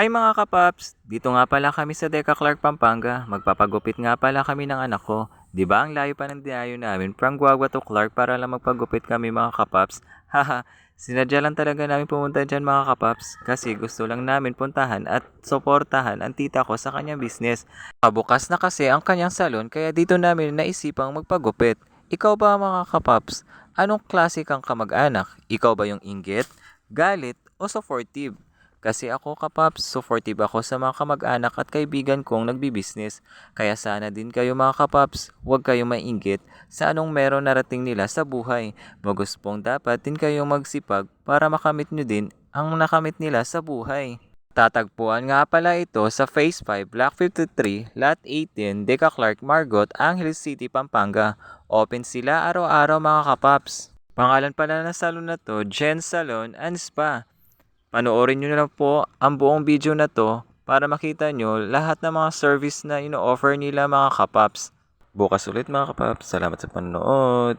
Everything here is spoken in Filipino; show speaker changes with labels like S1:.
S1: Hi mga kapaps! Dito nga pala kami sa Deca Clark, Pampanga. Magpapagupit nga pala kami ng anak ko. Di ba ang layo pa ng dinayo namin from Guagua to Clark para lang magpagupit kami mga kapaps? Haha, sinadya lang talaga namin pumunta dyan mga kapaps kasi gusto lang namin puntahan at suportahan ang tita ko sa kanyang business. Pabukas na kasi ang kanyang salon kaya dito namin naisipang magpagupit. Ikaw ba mga kapaps? Anong klase kang kamag-anak? Ikaw ba yung inggit, galit o supportive? Kasi ako kapaps, supportive ako sa mga kamag-anak at kaibigan kong nagbi-business. Kaya sana din kayo mga kapaps, huwag kayong mainggit sa anong meron narating nila sa buhay. Maguspong dapat din kayong magsipag para makamit nyo din ang nakamit nila sa buhay. Tatagpuan nga pala ito sa Phase 5, Block 53, Lot 18, Deca Clark, Margot, Angeles City, Pampanga. Open sila araw-araw mga kapaps. Pangalan pala ng salon na to, Jen Salon and Spa. Panoorin nyo na lang po ang buong video na to para makita nyo lahat ng mga service na ino-offer nila mga kapaps. Bukas ulit mga kapaps. Salamat sa panonood.